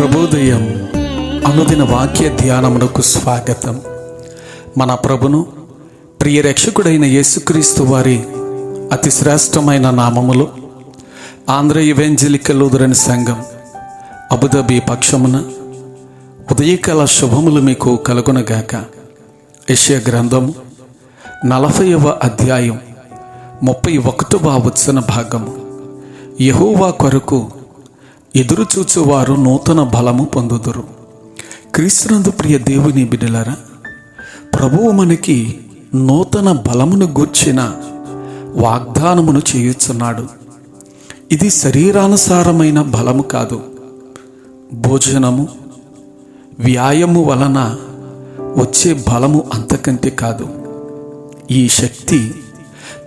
ప్రభోదయం అనుదిన వాక్య ధ్యానమునకు స్వాగతం. మన ప్రభును ప్రియరక్షకుడైన యేసుక్రీస్తు వారి అతి శ్రేష్టమైన నామములో ఆంధ్ర ఇవెంజలికల్ ఉదరని సంఘం అబుదాబి పక్షమున ఉదయకాల శుభములు మీకు కలుగునగాక. యెషయా గ్రంథము నలభైవ అధ్యాయం ముప్పై ఒకటవ వచన భాగము. యహోవా కొరకు ఎదురుచూచువారు నూతన బలము పొందుదురు. క్రీస్తునందు ప్రియ దేవుని బిడ్డలారా ప్రభువు మనకి నూతన బలమును గూర్చిన వాగ్దానమును చేయుచున్నాడు. ఇది శరీరానుసారమైన బలము కాదు. భోజనము వ్యాయము వలన వచ్చే బలము అంతకంటే కాదు. ఈ శక్తి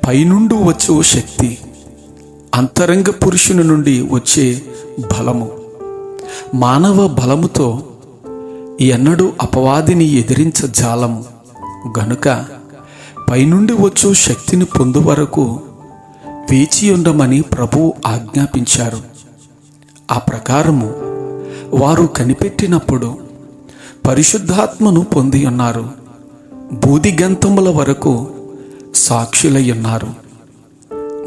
పైనుండి వచ్చు శక్తి అంతరంగ పురుషుని నుండి వచ్చే బలము. మానవ బలముతో ఎన్నడూ అపవాదిని ఎదిరించ జాలము. గనుక పైనుండి వచ్చు శక్తిని పొందు వరకు వేచి ఉండమని ప్రభువు ఆజ్ఞాపించారు. ఆ ప్రకారము వారు కనిపెట్టినప్పుడు పరిశుద్ధాత్మను పొంది ఉన్నారు. బూదిగంతముల వరకు సాక్షులై ఉన్నారు.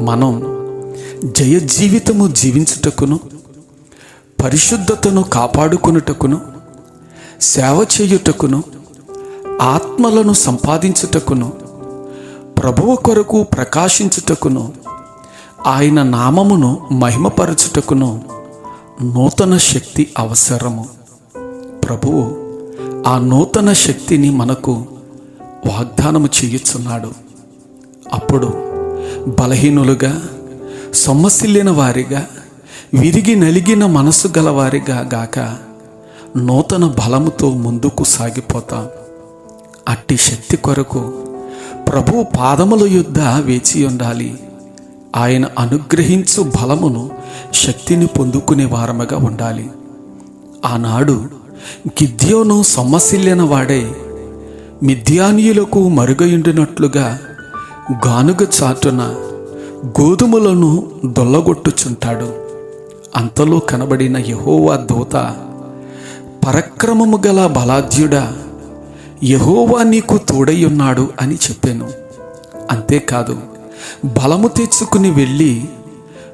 మనం జయ జీవితము జీవించుటకును పరిశుద్ధతను కాపాడుకునుటకును సేవ చేయుటకును ఆత్మలను సంపాదించుటకును ప్రభువు కొరకు ప్రకాశించుటకును ఆయన నామమును మహిమపరచుటకును నూతన శక్తి అవసరము. ప్రభువు ఆ నూతన శక్తిని మనకు వాగ్దానము చేయుచున్నాడు. అప్పుడు బలహీనులుగా సొమ్మసిల్లిన వారిగా విరిగి నలిగిన మనసు గలవారిగా గాక నూతన బలముతో ముందుకు సాగిపోతాం. అట్టి శక్తి కొరకు ప్రభు పాదముల యుద్ధ వేచి ఉండాలి. ఆయన అనుగ్రహించు బలమును శక్తిని పొందుకునే వారముగా ఉండాలి. ఆనాడు గిద్యోను సొమ్మసిల్లిన వాడే మిథ్యానీయులకు మరుగయుండినట్లుగా గానుగ చాటున గోధుమలను దొల్లగొట్టుచుంటాడు. అంతలో కనబడిన యహోవా దూత పరక్రమము గల బలాధ్యుడా యహోవా నీకు తోడయ్యున్నాడు అని చెప్పాను. అంతేకాదు బలము తెచ్చుకుని వెళ్ళి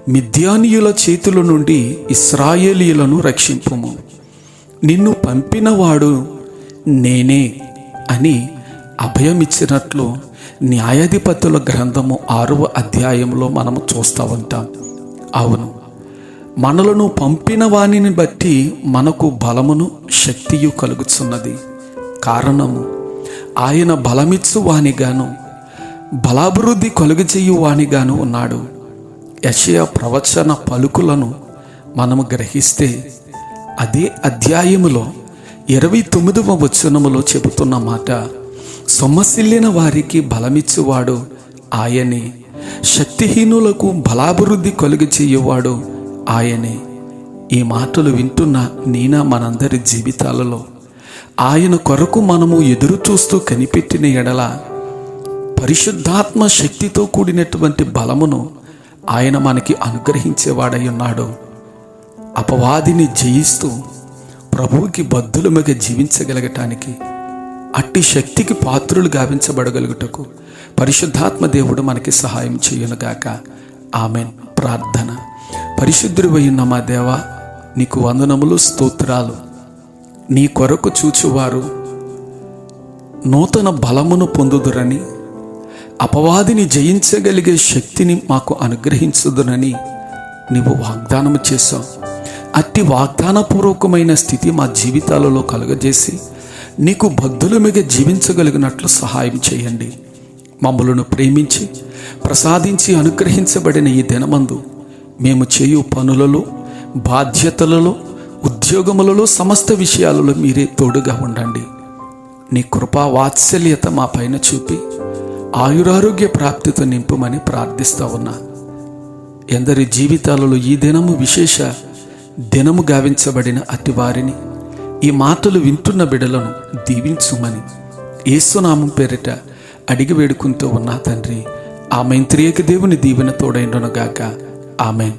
మిథ్యానీయుల చేతుల నుండి ఇస్రాయేలీయులను రక్షింపుము. నిన్ను పంపినవాడు నేనే అని అభయమిచ్చినట్లు న్యాయాధిపతుల గ్రంథము ఆరవ అధ్యాయంలో మనము చూస్తూ ఉంటాం. అవును. మనలను పంపిన వాణిని బట్టి మనకు బలమును శక్తియు కలుగుతున్నది కారణము ఆయన బలమిచ్చు వానిగాను బలాభివృద్ధి కలుగజేయు వానిగాను ఉన్నాడు. యషయ ప్రవచన పలుకులను మనము గ్రహిస్తే అదే అధ్యాయములో ఇరవై తొమ్మిదవ వచనములో చెబుతున్న మాట సొమ్మసిల్లిన వారికి బలమిచ్చువాడు. ఆయనే శక్తిహీనులకు బలాభివృద్ధి కలుగు చేయువాడు ఆయనే ఈ మాటలు వింటున్న నీనా మనందరి జీవితాలలో. ఆయన కొరకు మనము ఎదురు చూస్తూ కనిపెట్టిన ఎడల పరిశుద్ధాత్మ శక్తితో కూడినటువంటి బలమును ఆయన మనకి అనుగ్రహించేవాడై ఉన్నాడు అపవాదిని జయిస్తూ ప్రభువుకి మీద జీవించగలగటానికి అట్టి శక్తికి పాత్రులు గావించబడగలుగుటకు పరిశుద్ధాత్మ దేవుడు మనకి సహాయం చేయనుగాక. ఆమెన్. ప్రార్థన. పరిశుద్ధుడు ఉన్న మా దేవ నీకు వందనములు స్తోత్రాలు. నీ కొరకు చూచువారు నూతన బలమును పొందుదురని అపవాదిని జయించగలిగే శక్తిని మాకు అనుగ్రహించుదునని నీవు వాగ్దానము చేశావు. అట్టి వాగ్దానపూర్వకమైన స్థితి మా జీవితాలలో కలుగజేసి నీకు బద్దులమిగా జీవించగలిగినట్లు సహాయం చేయండి. మమ్మలను ప్రేమించి ప్రసాదించి అనుగ్రహించబడిన ఈ దినమందు మేము చేయు పనులలో బాధ్యతలలో ఉద్యోగములలో సమస్త విషయాలలో మీరే తోడుగా ఉండండి. నీ కృపా వాత్సల్యత మా పైన చూపి ఆయురారోగ్య ప్రాప్తితో నింపుమని ప్రార్థిస్తా ఉన్నా. ఎందరి జీవితాలలో ఈ దినము విశేష దినము గావించబడిన అతివారిని వారిని ఈ మాటలు వింటున్న బిడలను దీవించుమని ఏసునామం పేరిట అడిగి వేడుకుంటూ ఉన్నా తండ్రి ఆమె త్రియక దేవుని దీవెన తోడైండునగాక. ఆమెన్.